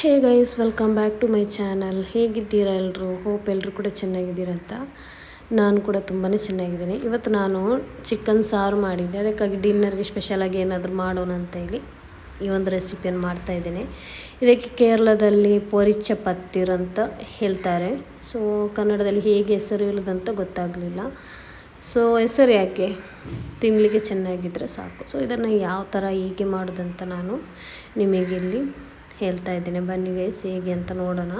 Hey guys, welcome back to my channel. ಹೇಗಿದ್ದೀರಾ ಎಲ್ಲರೂ hope ಎಲ್ಲರೂ ಕೂಡ ಚೆನ್ನಾಗಿದ್ದೀರಂತ ನಾನು ಕೂಡ ತುಂಬಾ ಚೆನ್ನಾಗಿದ್ದೀನಿ. ಇವತ್ತು ನಾನು ಚಿಕನ್ ಸಾರು ಮಾಡಿದ್ದೆ. ಅದಕ್ಕಾಗಿ ಡಿನ್ನರ್ಗೆ ಸ್ಪೆಷಲಾಗಿ ಏನಾದರೂ ಮಾಡೋಣ ಅಂತ ಹೇಳಿ ಈ ಒಂದು ರೆಸಿಪಿಯನ್ನು ಮಾಡ್ತಾ ಇದ್ದೇನೆ. ಇದಕ್ಕೆ ಕೇರಳದಲ್ಲಿ ಪೊರಿಚ ಪತ್ತಿರಂತ ಅಂತ ಹೇಳ್ತಾರೆ. ಸೊ ಕನ್ನಡದಲ್ಲಿ ಹೇಗೆ ಹೆಸರು ಇಲ್ಲದಂತ ಗೊತ್ತಾಗಲಿಲ್ಲ. ಸೊ ಹೆಸರು ಯಾಕೆ? ತಿನ್ನಲಿಕ್ಕೆ ಚೆನ್ನಾಗಿದ್ದರೆ ಸಾಕು. ಸೊ ಇದನ್ನು ಯಾವ ಥರ, ಹೀಗೆ ಮಾಡೋದಂತ ನಾನು ನಿಮಗೆ ಇಲ್ಲಿ ಹೇಳ್ತಾ ಇದ್ದೀನಿ. ಬನ್ನಿ ಗೈಸ್ ಹೇಗೆ ಅಂತ ನೋಡೋಣ.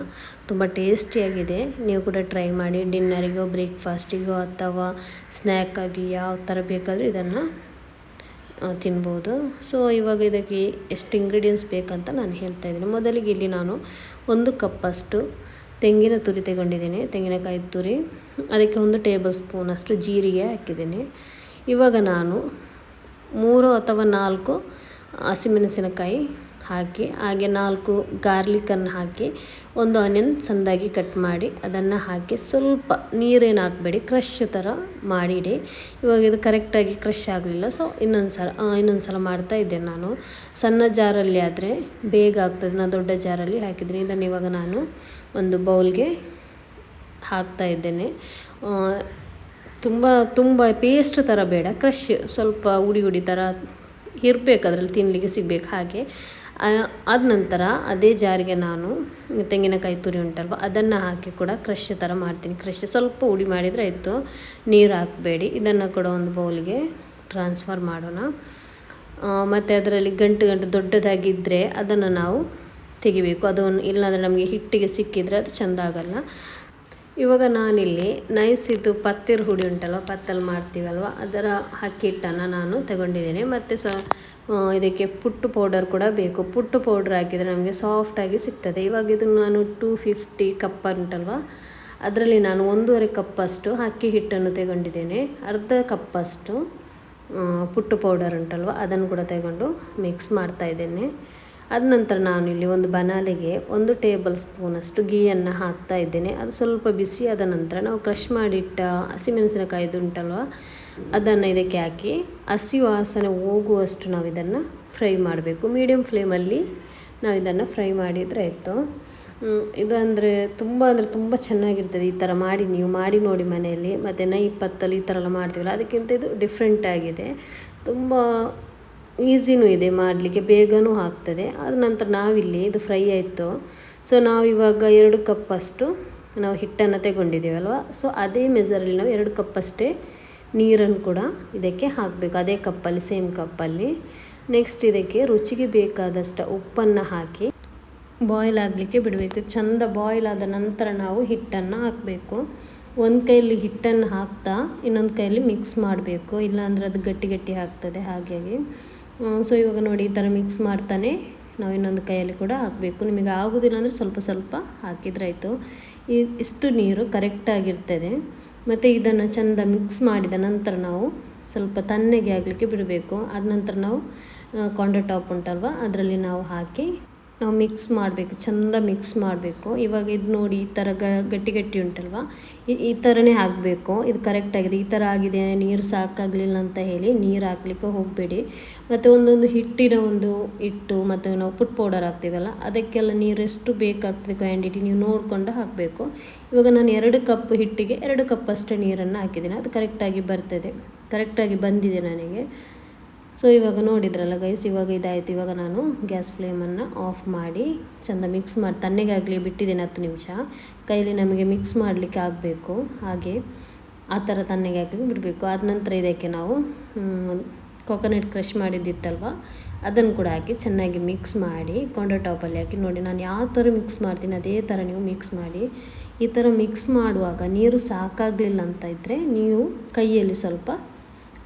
ತುಂಬ ಟೇಸ್ಟಿಯಾಗಿದೆ. ನೀವು ಕೂಡ ಟ್ರೈ ಮಾಡಿ, ಡಿನ್ನರಿಗೋ, ಬ್ರೇಕ್ಫಾಸ್ಟಿಗೋ ಅಥವಾ ಸ್ನ್ಯಾಕಾಗಿ ಯಾವ ಥರ ಬೇಕಾದರೂ ಇದನ್ನು ತಿನ್ಬೋದು. ಸೊ ಇವಾಗ ಇದಕ್ಕೆ ಎಷ್ಟು ಇಂಗ್ರೀಡಿಯೆಂಟ್ಸ್ ಬೇಕಂತ ನಾನು ಹೇಳ್ತಾ ಇದ್ದೀನಿ. ಮೊದಲಿಗೆ ಇಲ್ಲಿ ನಾನು ಒಂದು ಕಪ್ಪಷ್ಟು ತೆಂಗಿನ ತುರಿ ತಗೊಂಡಿದ್ದೀನಿ. ತೆಂಗಿನಕಾಯಿ ತುರಿ, ಅದಕ್ಕೆ ಒಂದು ಟೇಬಲ್ ಸ್ಪೂನಷ್ಟು ಜೀರಿಗೆ ಹಾಕಿದ್ದೀನಿ. ಇವಾಗ ನಾನು ಮೂರು ಅಥವಾ ನಾಲ್ಕು ಹಸಿಮೆಣಸಿನಕಾಯಿ ಹಾಕಿ, ಹಾಗೆ ನಾಲ್ಕು ಗಾರ್ಲಿಕನ್ನು ಹಾಕಿ, ಒಂದು ಆನಿಯನ್ ಸಣ್ಣದಾಗಿ ಕಟ್ ಮಾಡಿ, ಅದನ್ನು ಹಾಕಿ ಸ್ವಲ್ಪ ನೀರೇನು ಹಾಕಬೇಡಿ ಕ್ರಶ್ ಥರ ಮಾಡಿಡಿ. ಇವಾಗ ಇದು ಕರೆಕ್ಟಾಗಿ ಕ್ರಶ್ ಆಗಲಿಲ್ಲ ಸೊ ಇನ್ನೊಂದು ಸಲ ಇನ್ನೊಂದು ಸಲ ಮಾಡ್ತಾ ಇದ್ದೇನೆ ನಾನು. ಸಣ್ಣ ಜಾರಲ್ಲಿ ಆದರೆ ಬೇಗ ಆಗ್ತದೆ ನಾನು ದೊಡ್ಡ ಜಾರಲ್ಲಿ ಹಾಕಿದ್ದೀನಿ ಇದನ್ನು ಇವಾಗ ನಾನು ಒಂದು ಬೌಲ್ಗೆ ಹಾಕ್ತಾ ಇದ್ದೇನೆ. ತುಂಬ ತುಂಬ ಪೇಸ್ಟ್ ಥರ ಬೇಡ ಕ್ರಶ್ ಸ್ವಲ್ಪ ಉಡಿ ಉಡಿ ಥರ ಇರಬೇಕು, ಅದರಲ್ಲಿ ತಿನ್ನಲಿಕ್ಕೆ ಸಿಗಬೇಕು ಹಾಗೆ. ಆದ ನಂತರ ಅದೇ ಜಾರಿಗೆ ನಾನು ತೆಂಗಿನಕಾಯಿ ತುರಿ ಉಂಟಲ್ವ, ಅದನ್ನು ಹಾಕಿ ಕೂಡ ಕ್ರಶ್ ಥರ ಮಾಡ್ತೀನಿ. ಕ್ರಶ್ ಸ್ವಲ್ಪ ಉಡಿ ಮಾಡಿದರೆ ಆಯಿತು, ನೀರು ಹಾಕಬೇಡಿ. ಇದನ್ನು ಕೂಡ ಒಂದು ಬೌಲ್ಗೆ ಟ್ರಾನ್ಸ್ಫರ್ ಮಾಡೋಣ. ಮತ್ತು ಅದರಲ್ಲಿ ಗಂಟು ಗಂಟು ದೊಡ್ಡದಾಗಿದ್ದರೆ ಅದನ್ನು ನಾವು ತೆಗಿಬೇಕು. ಅದನ್ನು ಇಲ್ಲಾಂದರೆ ನಮಗೆ ಹಿಟ್ಟಿಗೆ ಸಿಕ್ಕಿದರೆ ಅದು ಚೆಂದ ಆಗಲ್ಲ. ಇವಾಗ ನಾನಿಲ್ಲಿ ನೈಸ್ ಇದು ಪತ್ತಿರ್ ಹುಡಿ ಉಂಟಲ್ವ ಪತ್ತಲ್ಲಿ ಮಾಡ್ತೀವಲ್ವ, ಅದರ ಅಕ್ಕಿ ಹಿಟ್ಟನ್ನು ನಾನು ತಗೊಂಡಿದ್ದೇನೆ. ಮತ್ತು ಸ ಇದಕ್ಕೆ ಪುಟ್ಟು ಪೌಡರ್ ಕೂಡ ಬೇಕು. ಪುಟ್ಟು ಪೌಡ್ರ್ ಹಾಕಿದರೆ ನಮಗೆ ಸಾಫ್ಟಾಗಿ ಸಿಗ್ತದೆ. ಇವಾಗ ಇದನ್ನು ನಾನು ಟೂ ಫಿಫ್ಟಿ ಕಪ್ ಉಂಟಲ್ವ, ಅದರಲ್ಲಿ ನಾನು ಒಂದೂವರೆ ಕಪ್ಪಷ್ಟು ಅಕ್ಕಿ ಹಿಟ್ಟನ್ನು ತಗೊಂಡಿದ್ದೇನೆ. ಅರ್ಧ ಕಪ್ಪಷ್ಟು ಪುಟ್ಟು ಪೌಡರ್ ಉಂಟಲ್ವ, ಅದನ್ನು ಕೂಡ ತಗೊಂಡು ಮಿಕ್ಸ್ ಮಾಡ್ತಾ ಇದ್ದೇನೆ. ಅದ ನಂತರ ನಾನು ಇಲ್ಲಿ ಒಂದು ಬನಾಲೆಗೆ ಒಂದು ಟೇಬಲ್ ಸ್ಪೂನಷ್ಟು ಗೀಯನ್ನು ಹಾಕ್ತಾ ಇದ್ದೇನೆ. ಅದು ಸ್ವಲ್ಪ ಬಿಸಿ ಆದ ನಂತರ ನಾವು ಕ್ರಷ್ ಮಾಡಿಟ್ಟ ಹಸಿಮೆಣಸಿನಕಾಯಿದು ಉಂಟಲ್ವ, ಅದನ್ನು ಇದಕ್ಕೆ ಹಾಕಿ ಹಸಿ ವಾಸನೆ ಹೋಗುವಷ್ಟು ನಾವು ಇದನ್ನು ಫ್ರೈ ಮಾಡಬೇಕು. ಮೀಡಿಯಮ್ ಫ್ಲೇಮಲ್ಲಿ ನಾವು ಇದನ್ನು ಫ್ರೈ ಮಾಡಿದರೆ ಆಯಿತು. ಇದು ಅಂದರೆ ತುಂಬ ಅಂದರೆ ತುಂಬ ಚೆನ್ನಾಗಿರ್ತದೆ ಈ ಥರ ಮಾಡಿ ನೀವು ಮಾಡಿ ನೋಡಿ ಮನೆಯಲ್ಲಿ. ಮತ್ತು ನೈ ಇಪ್ಪತ್ತಲ್ಲಿ ಈ ಥರ ಎಲ್ಲ ಮಾಡ್ತೀವಲ್ಲ, ಅದಕ್ಕಿಂತ ಇದು ಡಿಫ್ರೆಂಟ್ ಆಗಿದೆ. ತುಂಬ ಈಸಿನೂ ಇದೆ, ಮಾಡಲಿಕ್ಕೆ ಬೇಗನೂ ಆಗ್ತದೆ. ಅದ ನಂತರ ನಾವಿಲ್ಲಿ ಇದು ಫ್ರೈ ಆಯಿತು. ಸೊ ನಾವು ಇವಾಗ ಎರಡು ಕಪ್ಪಷ್ಟು ನಾವು ಹಿಟ್ಟನ್ನು ತಗೊಂಡಿದ್ದೀವಲ್ವ? ಸೊ ಅದೇ ಮೆಸರಲ್ಲಿ ನಾವು ಎರಡು ಕಪ್ಪಷ್ಟೇ ನೀರನ್ನು ಕೂಡ ಇದಕ್ಕೆ ಹಾಕಬೇಕು. ಅದೇ ಕಪ್ಪಲ್ಲಿ ಸೇಮ್ ಕಪ್ಪಲ್ಲಿ. ನೆಕ್ಸ್ಟ್ ಇದಕ್ಕೆ ರುಚಿಗೆ ಬೇಕಾದಷ್ಟು ಉಪ್ಪನ್ನು ಹಾಕಿ ಬಾಯ್ಲ್ ಆಗಲಿಕ್ಕೆ ಬಿಡಬೇಕು. ಚೆಂದ ಬಾಯ್ಲ್ ಆದ ನಂತರ ನಾವು ಹಿಟ್ಟನ್ನು ಹಾಕಬೇಕು. ಒಂದು ಕೈಯಲ್ಲಿ ಹಿಟ್ಟನ್ನು ಹಾಕ್ತಾ ಇನ್ನೊಂದು ಕೈಯಲ್ಲಿ ಮಿಕ್ಸ್ ಮಾಡಬೇಕು. ಇಲ್ಲಾಂದರೆ ಅದು ಗಟ್ಟಿ ಗಟ್ಟಿ ಆಗ್ತದೆ ಹಾಗಾಗಿ ಸೊ ಇವಾಗ ನೋಡಿ ಈ ಥರ ಮಿಕ್ಸ್ ಮಾಡ್ತಾನೆ. ನಾವು ಇನ್ನೊಂದು ಕೈಯಲ್ಲಿ ಕೂಡ ಹಾಕಬೇಕು. ನಿಮಗೆ ಆಗೋದಿಲ್ಲ ಅಂದರೆ ಸ್ವಲ್ಪ ಸ್ವಲ್ಪ ಹಾಕಿದ್ರೆ ಆಯಿತು. ಈ ಇಷ್ಟು ನೀರು ಕರೆಕ್ಟಾಗಿರ್ತದೆ ಮತ್ತು ಇದನ್ನು ಚೆಂದ ಮಿಕ್ಸ್ ಮಾಡಿದ ನಂತರ ನಾವು ಸ್ವಲ್ಪ ತಣ್ಣಗೆ ಆಗಲಿಕ್ಕೆ ಬಿಡಬೇಕು. ಆದ ನಂತರ ನಾವು ಕೊಂಡ ಟಾಪ್ ಉಂಟಲ್ವ, ಅದರಲ್ಲಿ ನಾವು ಹಾಕಿ ನಾವು ಮಿಕ್ಸ್ ಮಾಡಬೇಕು, ಚೆಂದ ಮಿಕ್ಸ್ ಮಾಡಬೇಕು. ಇವಾಗ ಇದು ನೋಡಿ ಈ ಥರ ಗಟ್ಟಿ ಗಟ್ಟಿ ಉಂಟಲ್ವ? ಈ ಥರನೇ ಹಾಕಬೇಕು. ಇದು ಕರೆಕ್ಟಾಗಿದೆ ಈ ಥರ ಆಗಿದೆ, ನೀರು ಸಾಕಾಗಲಿಲ್ಲ ಅಂತ ಹೇಳಿ ನೀರು ಹಾಕ್ಲಿಕ್ಕೆ ಹೋಗಬೇಡಿ. ಮತ್ತು ಒಂದೊಂದು ಹಿಟ್ಟಿನ ಒಂದು ಹಿಟ್ಟು ಮತ್ತು ನಾವು ಪುಟ್ ಪೌಡರ್ ಹಾಕ್ತೀವಲ್ಲ, ಅದಕ್ಕೆಲ್ಲ ನೀರು ಎಷ್ಟು ಬೇಕಾಗ್ತದೆ ಕ್ವಾಂಟಿಟಿ ನೀವು ನೋಡಿಕೊಂಡು ಹಾಕಬೇಕು. ಇವಾಗ ನಾನು ಎರಡು ಕಪ್ ಹಿಟ್ಟಿಗೆ ಎರಡು ಕಪ್ ಅಷ್ಟೇ ನೀರನ್ನು ಹಾಕಿದ್ದೀನಿ. ಅದು ಕರೆಕ್ಟಾಗಿ ಬರ್ತದೆ. ಕರೆಕ್ಟಾಗಿ ಬಂದಿದೆ ನನಗೆ. ಸೊ ಇವಾಗ ನೋಡಿದ್ರಲ್ಲ ಗೈಸ್ ಇವಾಗ ಇದಾಯಿತು. ಇವಾಗ ನಾನು ಗ್ಯಾಸ್ ಫ್ಲೇಮನ್ನು ಆಫ್ ಮಾಡಿ ಚೆಂದ ಮಿಕ್ಸ್ ಮಾಡಿ, ತಣ್ಣಗಾಗಲಿ ಬಿಟ್ಟಿದ್ದೀನಿ ಹತ್ತು ನಿಮಿಷ. ಕೈಲಿ ನಮಗೆ ಮಿಕ್ಸ್ ಮಾಡಲಿಕ್ಕೆ ಆಗಬೇಕು. ಹಾಗೆ ಆ ಥರ ತಣ್ಣಗೆ ಬಿಡಬೇಕು. ಆದ ನಂತರ ಇದಕ್ಕೆ ನಾವು ಕೊಕೊನಟ್ ಕ್ರಷ್ ಮಾಡಿದ್ದಿತ್ತಲ್ವ? ಅದನ್ನು ಕೂಡ ಹಾಕಿ ಚೆನ್ನಾಗಿ ಮಿಕ್ಸ್ ಮಾಡಿ ಕೊಂಡ ಟಾಪಲ್ಲಿ ಹಾಕಿ ನೋಡಿ, ನಾನು ಯಾವ ಥರ ಮಿಕ್ಸ್ ಮಾಡ್ತೀನಿ, ಅದೇ ಥರ ನೀವು ಮಿಕ್ಸ್ ಮಾಡಿ. ಈ ಥರ ಮಿಕ್ಸ್ ಮಾಡುವಾಗ ನೀರು ಸಾಕಾಗಲಿಲ್ಲ ಅಂತ ಇದ್ದರೆ ನೀವು ಕೈಯಲ್ಲಿ ಸ್ವಲ್ಪ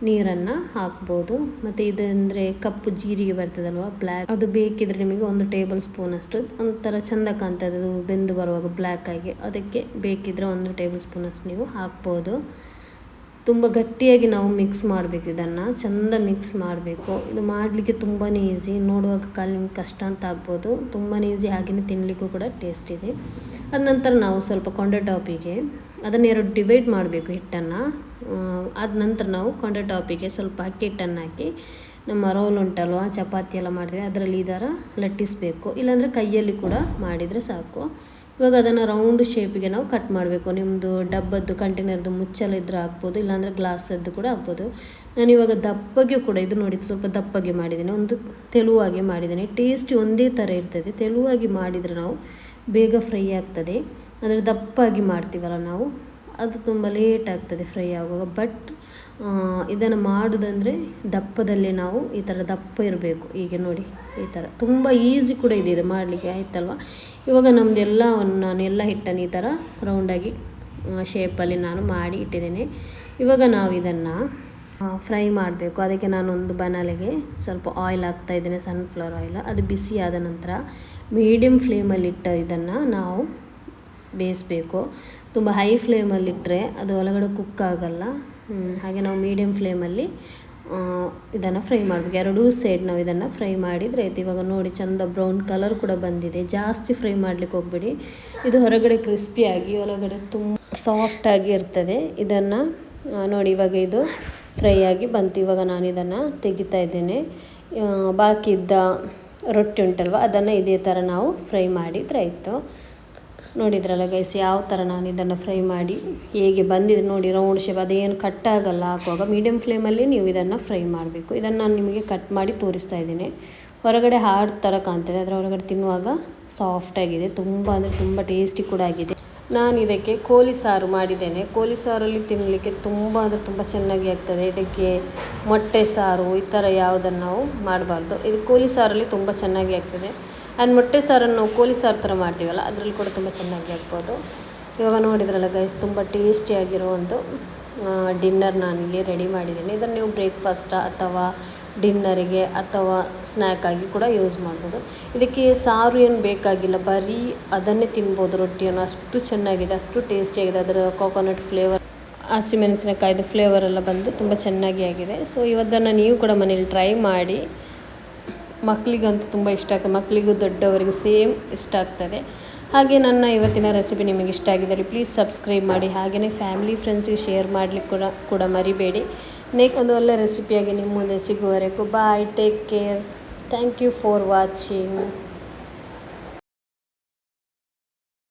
ನೀರನ್ನು ಹಾಕ್ಬೋದು. ಮತ್ತು ಇದಂದರೆ ಕಪ್ಪು ಜೀರಿಗೆ ಬರ್ತದಲ್ವ? ಬ್ಲ್ಯಾಕ್ ಅದು ಬೇಕಿದ್ರೆ ನಿಮಗೆ ಒಂದು ಟೇಬಲ್ ಸ್ಪೂನ್ ಅಷ್ಟು. ಒಂಥರ ಚಂದ ಕಾಣ್ತದೆ ಅದು ಬೆಂದು ಬರುವಾಗ ಬ್ಲ್ಯಾಕ್ ಆಗಿ. ಅದಕ್ಕೆ ಬೇಕಿದ್ರೆ ಒಂದು ಟೇಬಲ್ ಸ್ಪೂನ್ ಅಷ್ಟು ನೀವು ಹಾಕ್ಬೋದು. ತುಂಬ ಗಟ್ಟಿಯಾಗಿ ನಾವು ಮಿಕ್ಸ್ ಮಾಡಬೇಕು ಇದನ್ನು. ಚೆಂದ ಮಿಕ್ಸ್ ಮಾಡಬೇಕು. ಇದು ಮಾಡಲಿಕ್ಕೆ ತುಂಬಾ ಈಸಿ ನೋಡುವಾಗ ಕಾಲು ನಿಮ್ಗೆ ಕಷ್ಟ ಅಂತ ಆಗ್ಬೋದು. ತುಂಬಾ ಈಸಿ ಹಾಗೆಯೇ ತಿನ್ನಲಿಕ್ಕೂ ಕೂಡ ಟೇಸ್ಟ್ ಇದೆ. ಅದ ನಂತರ ನಾವು ಸ್ವಲ್ಪ ಕೊಂಡೆ ಟಾಪಿಗೆ ಅದನ್ನು ಎರಡು ಡಿವೈಡ್ ಮಾಡಬೇಕು ಹಿಟ್ಟನ್ನು. ಆದ ನಂತರ ನಾವು ಕೊಂಡ ಟಾಪಿಗೆ ಸ್ವಲ್ಪ ಅಕ್ಕಿ ಹಿಟ್ಟನ್ನು ಹಾಕಿ ನಮ್ಮ ರೋಲ್ ಉಂಟಲ್ವ, ಚಪಾತಿ ಎಲ್ಲ ಮಾಡಿದ್ರೆ ಅದರಲ್ಲಿ ಈ ಥರ ಲಟ್ಟಿಸಬೇಕು. ಇಲ್ಲಾಂದರೆ ಕೈಯಲ್ಲಿ ಕೂಡ ಮಾಡಿದರೆ ಸಾಕು. ಇವಾಗ ಅದನ್ನು ರೌಂಡ್ ಶೇಪಿಗೆ ನಾವು ಕಟ್ ಮಾಡಬೇಕು. ನಿಮ್ಮದು ಡಬ್ಬದ್ದು ಕಂಟೈನರ್ದು ಮುಚ್ಚಲ ಇದ್ರೆ ಹಾಕ್ಬೋದು, ಇಲ್ಲಾಂದರೆ ಗ್ಲಾಸದ್ದು ಕೂಡ ಹಾಕ್ಬೋದು. ನಾನು ಇವಾಗ ದಪ್ಪಗೆ ಕೂಡ ಇದು ನೋಡಿ, ಸ್ವಲ್ಪ ದಪ್ಪಗೆ ಮಾಡಿದ್ದೀನಿ. ಒಂದು ತೆಳುವಾಗಿ ಮಾಡಿದ್ದೀನಿ. ಟೇಸ್ಟ್ ಒಂದೇ ಥರ ಇರ್ತದೆ. ತೆಳುವಾಗಿ ಮಾಡಿದರೆ ನಾವು ಬೇಗ ಫ್ರೈ ಆಗ್ತದೆ. ಅಂದರೆ ದಪ್ಪಾಗಿ ಮಾಡ್ತೀವಲ್ಲ ನಾವು, ಅದು ತುಂಬ ಲೇಟ್ ಆಗ್ತದೆ ಫ್ರೈ ಆಗುವಾಗ. ಬಟ್ ಇದನ್ನು ಮಾಡೋದಂದರೆ ದಪ್ಪದಲ್ಲಿ ನಾವು ಈ ಥರ ದಪ್ಪ ಇರಬೇಕು. ಹೀಗೆ ನೋಡಿ, ಈ ಥರ ತುಂಬ ಈಸಿ ಕೂಡ ಇದೆ ಇದು ಮಾಡಲಿಕ್ಕೆ, ಆಯ್ತಲ್ವ? ಇವಾಗ ನಮ್ಮದೆಲ್ಲವನ್ನು ನಾನು ಎಲ್ಲ ಹಿಟ್ಟನ್ನು ಈ ಥರ ರೌಂಡಾಗಿ ಶೇಪಲ್ಲಿ ನಾನು ಮಾಡಿ ಇಟ್ಟಿದ್ದೇನೆ. ಇವಾಗ ನಾವು ಇದನ್ನು ಫ್ರೈ ಮಾಡಬೇಕು. ಅದಕ್ಕೆ ನಾನೊಂದು ಬನಾಲೆಗೆ ಸ್ವಲ್ಪ ಆಯಿಲ್ ಹಾಕ್ತಾ ಇದ್ದೇನೆ ಸನ್ಫ್ಲವರ್ ಆಯಿಲ್ ಅದು ಬಿಸಿ ಆದ ನಂತರ ಮೀಡಿಯಮ್ ಫ್ಲೇಮಲ್ಲಿಟ್ಟ ಇದನ್ನು ನಾವು ಬೇಯಿಸಬೇಕು. ತುಂಬ ಹೈ ಫ್ಲೇಮಲ್ಲಿಟ್ಟರೆ ಅದು ಒಳಗಡೆ ಕುಕ್ ಆಗಲ್ಲ. ಹಾಗೆ ನಾವು ಮೀಡಿಯಮ್ ಫ್ಲೇಮಲ್ಲಿ ಇದನ್ನು ಫ್ರೈ ಮಾಡಬೇಕು. ಎರಡೂ ಸೈಡ್ ನಾವು ಇದನ್ನು ಫ್ರೈ ಮಾಡಿದರೆ ಆಯ್ತು. ಇವಾಗ ನೋಡಿ, ಚಂದ ಬ್ರೌನ್ ಕಲರ್ ಕೂಡ ಬಂದಿದೆ. ಜಾಸ್ತಿ ಫ್ರೈ ಮಾಡಲಿಕ್ಕೆ ಹೋಗ್ಬೇಡಿ. ಇದು ಹೊರಗಡೆ ಕ್ರಿಸ್ಪಿಯಾಗಿ ಒಳಗಡೆ ತುಂಬ ಸಾಫ್ಟಾಗಿ ಇರ್ತದೆ. ಇದನ್ನು ನೋಡಿ, ಇವಾಗ ಇದು ಫ್ರೈ ಆಗಿ ಬಂತು. ಇವಾಗ ನಾನು ಇದನ್ನು ತೆಗಿತಾ ಇದ್ದೇನೆ. ಬಾಕಿ ಇದ್ದ ರೊಟ್ಟಿ ಉಂಟಲ್ವ, ಅದನ್ನು ಇದೇ ಥರ ನಾವು ಫ್ರೈ ಮಾಡಿದರೆ ಆಯಿತು. ನೋಡಿದ್ರಲ್ಲ ಗೈಸ್ ಯಾವ ಥರ ನಾನು ಇದನ್ನು ಫ್ರೈ ಮಾಡಿ ಹೇಗೆ ಬಂದಿದೆ ನೋಡಿ ರೌಂಡ್ ಶೇಪ್ ಅದೇನು ಕಟ್ ಆಗಲ್ಲ ಹಾಕುವಾಗ ಮೀಡಿಯಮ್ ಫ್ಲೇಮಲ್ಲಿ ನೀವು ಇದನ್ನು ಫ್ರೈ ಮಾಡಬೇಕು. ಇದನ್ನು ನಾನು ನಿಮಗೆ ಕಟ್ ಮಾಡಿ ತೋರಿಸ್ತಾ ಇದ್ದೀನಿ. ಹೊರಗಡೆ ಹಾರ್ಡ್ ಥರ ಕಾಣ್ತದೆ, ಅದರ ಹೊರಗಡೆ ತಿನ್ನುವಾಗ ಸಾಫ್ಟಾಗಿದೆ ತುಂಬ ಅಂದರೆ ತುಂಬ ಟೇಸ್ಟಿ ಕೂಡ ಆಗಿದೆ. ನಾನು ಇದಕ್ಕೆ ಕೋಳಿ ಸಾರು ಮಾಡಿದ್ದೇನೆ. ಕೋಳಿ ಸಾರಲ್ಲಿ ತಿನ್ನಲಿಕ್ಕೆ ತುಂಬ ಅಂದರೆ ತುಂಬ ಚೆನ್ನಾಗಿ ಆಗ್ತದೆ. ಇದಕ್ಕೆ ಮೊಟ್ಟೆ ಸಾರು ಈ ಥರ ಯಾವುದನ್ನು ನಾವು ಮಾಡಬಾರ್ದು. ಇದು ಕೋಳಿ ಸಾರಲ್ಲಿ ತುಂಬ ಚೆನ್ನಾಗಿ ಆಗ್ತದೆ. ಆ್ಯಂಡ್ ಮೊಟ್ಟೆ ಸಾರನ್ನು ನಾವು ಕೋಳಿ ಸಾರು ಥರ ಮಾಡ್ತೀವಲ್ಲ, ಅದರಲ್ಲಿ ಕೂಡ ತುಂಬ ಚೆನ್ನಾಗಿ ಆಗ್ಬೋದು. ಇವಾಗ ನೋಡಿದ್ರಲ್ಲ ಗೈಸ್ ತುಂಬ ಟೇಸ್ಟಿಯಾಗಿರೋ ಒಂದು ಡಿನ್ನರ್ ನಾನಿಲ್ಲಿ ರೆಡಿ ಮಾಡಿದ್ದೀನಿ. ಇದನ್ನು ನೀವು ಬ್ರೇಕ್ಫಾಸ್ಟ ಅಥವಾ ಡಿನ್ನರಿಗೆ ಅಥವಾ ಸ್ನ್ಯಾಕ್ ಆಗಿ ಕೂಡ ಯೂಸ್ ಮಾಡ್ಬೋದು. ಇದಕ್ಕೆ ಸಾರು ಏನು ಬೇಕಾಗಿಲ್ಲ, ಬರೀ ಅದನ್ನೇ ತಿನ್ಬೋದು ರೊಟ್ಟಿಯನ್ನು. ಅಷ್ಟು ಚೆನ್ನಾಗಿದೆ, ಅಷ್ಟು ಟೇಸ್ಟಿಯಾಗಿದೆ ಅದರ ಕೋಕೋನಟ್ ಫ್ಲೇವರ್ ಹಸಿಮೆಣಸಿನಕಾಯ್ದು ಫ್ಲೇವರೆಲ್ಲ ಬಂದು ತುಂಬ ಚೆನ್ನಾಗಿ ಆಗಿದೆ. ಸೊ ಇವತ್ತನ್ನು ನೀವು ಕೂಡ ಮನೇಲಿ ಟ್ರೈ ಮಾಡಿ ಮಕ್ಕಳಿಗಂತೂ ತುಂಬ ಇಷ್ಟ ಆಗ್ತದೆ. ಮಕ್ಕಳಿಗೂ ದೊಡ್ಡವರಿಗೂ ಸೇಮ್ ಇಷ್ಟ ಆಗ್ತದೆ. ಹಾಗೆ ನನ್ನ ಇವತ್ತಿನ ರೆಸಿಪಿ ನಿಮಗೆ ಇಷ್ಟ ಆಗಿದ್ದಲ್ಲಿ ಪ್ಲೀಸ್ ಸಬ್ಸ್ಕ್ರೈಬ್ ಮಾಡಿ. ಹಾಗೆಯೇ ಫ್ಯಾಮಿಲಿ ಫ್ರೆಂಡ್ಸಿಗೆ ಶೇರ್ ಮಾಡಲಿಕ್ಕೆ ಕೂಡ ಕೂಡ ಮರಿಬೇಡಿ. ನೆಕ್ಸ್ಟ್ ಒಂದು ಒಳ್ಳೆ ರೆಸಿಪಿಯಾಗಿ ನಿಮ್ಮ ಮುಂದೆ ಸಿಗುವವರೆಗೂ bye take care thank you for watching